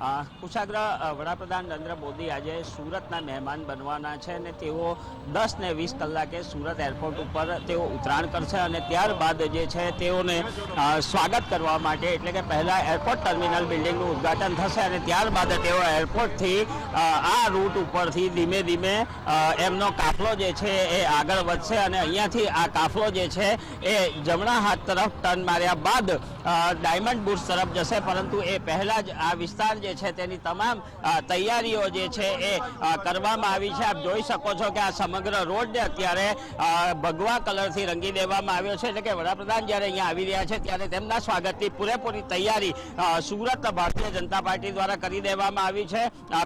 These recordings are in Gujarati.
કુશાગ્ર વડાપ્રધાન નરેન્દ્ર મોદી આજે સુરતના મહેમાન બનવાના છે અને તેઓ દસ ને વીસ કલાકે સુરત એરપોર્ટ ઉપર તેઓ ઉતરાણ કરશે અને ત્યારબાદ જે છે તેઓને સ્વાગત કરવા માટે એટલે કે પહેલાં એરપોર્ટ ટર્મિનલ બિલ્ડિંગનું ઉદ્ઘાટન થશે અને ત્યારબાદ તેઓ એરપોર્ટથી આ રૂટ ઉપરથી ધીમે ધીમે એમનો કાફલો જે છે એ આગળ વધશે અને અહીંયાથી આ કાફલો જે છે એ જમણા હાથ તરફ ટર્ન માર્યા બાદ ડાયમંડ બુર્સ તરફ જશે, પરંતુ એ પહેલાં જ આ વિસ્તાર જે છે તેની તમામ તૈયારીઓ જે છે એ કરવામાં આવી છે. આપ જોઈ શકો છો કે આ સમગ્ર રોડને અત્યારે ભગવા કલરથી રંગી દેવામાં આવ્યો છે. એટલે કે વડાપ્રધાન જ્યારે અહીંયા આવી રહ્યા છે, ત્યારે તેમના સ્વાગતની પૂરેપૂરી તૈયારી સુરત ભારતીય જનતા પાર્ટી દ્વારા કરી દેવામાં આવી છે.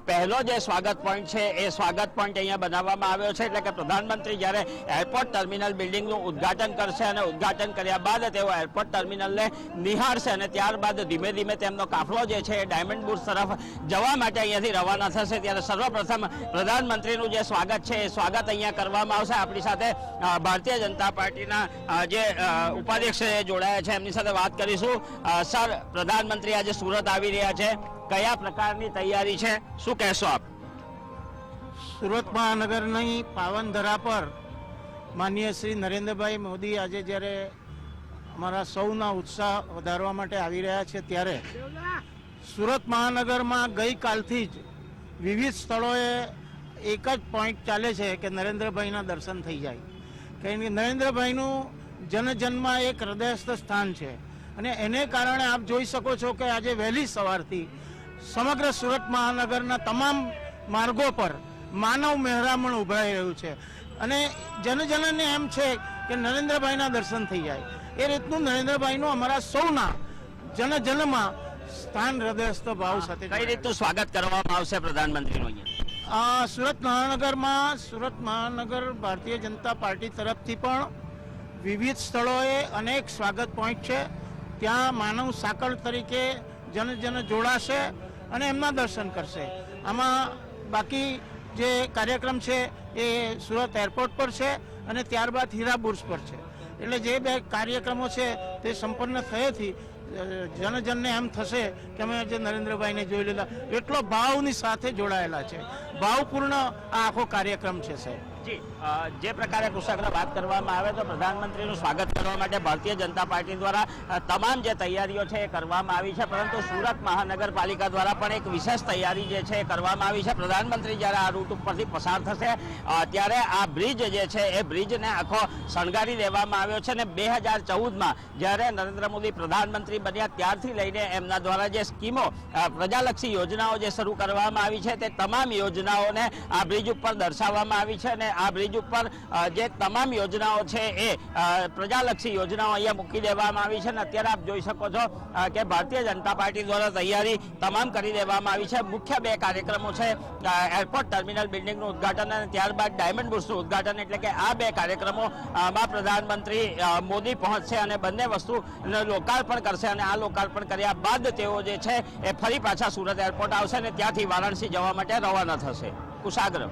પહેલો જે સ્વાગત પોઈન્ટ છે, એ સ્વાગત પોઈન્ટ અહીંયા બનાવવામાં આવ્યો છે. એટલે કે પ્રધાનમંત્રી જ્યારે એરપોર્ટ ટર્મિનલ બિલ્ડિંગનું ઉદ્ઘાટન કરશે અને ઉદ્ઘાટન કર્યા બાદ તેઓ એરપોર્ટ ટર્મિનલને નિહાળશે અને ત્યારબાદ ધીમે ધીમે તેમનો કાફલો જે છે એ ડાયમંડ બુર્સ તરફ જવા માટે અહીંયાથી રવાના થશે. ત્યારે સર્વપ્રથમ પ્રધાનમંત્રીનું જે સ્વાગત છે એ સ્વાગત અહીંયા કરવામાં આવશે. આપણી સાથે ભારતીય જનતા પાર્ટીના જે ઉપાધ્યક્ષ જોડાયા છે. એમની સાથે વાત કરીશું. સર, પ્રધાનમંત્રી આજે સુરત આવી રહ્યા છે. કયા પ્રકારની તૈયારી છે? શું કહેશો આપ? સુરત મહાનગરની પાવન ધરા પર માનનીય શ્રી નરેન્દ્રભાઈ મોદી આજે જ્યારે અમારા સૌના ઉત્સાહ વધારવા માટે આવી રહ્યા છે ત્યારે સુરત મહાનગરમાં ગઈકાલથી જ વિવિધ સ્થળોએ એક જ પોઈન્ટ ચાલે છે કે નરેન્દ્રભાઈના દર્શન થઈ જાય. કે નરેન્દ્રભાઈનું જનજનમાં એક હૃદયસ્થ સ્થાન છે. અને એને કારણે આપ જોઈ શકો છો કે આજે વહેલી સવારથી સમગ્ર સુરત મહાનગરના તમામ માર્ગો પર માનવ મહેરામણ ઉભરાઈ રહ્યું છે. અને જનજનને એમ છે કે નરેન્દ્રભાઈના દર્શન થઈ જાય. એ રીતનું નરેન્દ્રભાઈનું અમારા સૌના જનજનમાં સ્થાન હૃદયસ્થ ભાવ સાથે કઈ રીતનું સ્વાગત કરવામાં આવશે પ્રધાનમંત્રીનું અહીંયા? સુરત મહાનગરમાં સુરત મહાનગર ભારતીય જનતા પાર્ટી તરફથી પણ વિવિધ સ્થળોએ અનેક સ્વાગત પોઈન્ટ છે. ત્યાં માનવ સાંકળ તરીકે જન જન જોડાશે અને એમના દર્શન કરશે. આમાં બાકી જે કાર્યક્રમ છે એ સુરત એરપોર્ટ પર છે. અને ત્યારબાદ હીરા બુર્જ પર છે. એટલે જે બે કાર્યક્રમો છે તે સંપન્ન થયેથી જનજનને એમ થશે કે અમે આજે નરેન્દ્રભાઈને જોઈ લીધા, એટલો ભાવની સાથે જોડાયેલા છે. ભાવપૂર્ણ આ આખો કાર્યક્રમ છે, સાહેબ. જી જે પ્રકારે કુશાગ્ર વાત કરવામાં આવે તો પ્રધાનમંત્રીનું સ્વાગત કરવા માટે ભારતીય જનતા પાર્ટી દ્વારા તમામ જે તૈયારીઓ છે એ કરવામાં આવી છે, પરંતુ સુરત મહાનગરપાલિકા દ્વારા પણ એક વિશેષ તૈયારી જે છે એ કરવામાં આવી છે. પ્રધાનમંત્રી જ્યારે આ રૂટ ઉપરથી પસાર થશે ત્યારે આ બ્રિજ જે છે એ બ્રિજને આખો શણગારી દેવામાં આવ્યો છે અને બે હજાર ચૌદમાં જ્યારે નરેન્દ્ર મોદી પ્રધાનમંત્રી બન્યા ત્યારથી લઈને એમના દ્વારા જે સ્કીમો પ્રજાલક્ષી યોજનાઓ જે શરૂ કરવામાં આવી છે, તે તમામ યોજનાઓને આ બ્રિજ ઉપર દર્શાવવામાં આવી છે અને આ બ્રિજ ઉપર જે તમામ યોજનાઓ છે એ પ્રજાલક્ષી યોજનાઓ અહીંયા મૂકી દેવામાં આવી છે અને અત્યારે આપ જોઈ શકો છો કે ભારતીય જનતા પાર્ટી દ્વારા તૈયારી તમામ કરી દેવામાં આવી છે. મુખ્ય બે કાર્યક્રમો છે એરપોર્ટ ટર્મિનલ બિલ્ડિંગનું ઉદ્ઘાટન અને ત્યારબાદ ડાયમંડ બુર્સનું ઉદ્ઘાટન. એટલે કે આ બે કાર્યક્રમો અ, પ્રધાનમંત્રી મોદી પહોંચશે અને બંને વસ્તુનું લોકાર્પણ કરશે અને આ લોકાર્પણ કર્યા બાદ તેઓ જે છે એ ફરી પાછા સુરત એરપોર્ટ આવશે અને ત્યાંથી વારાણસી જવા માટે રવાના થશે. કુશાગ્ર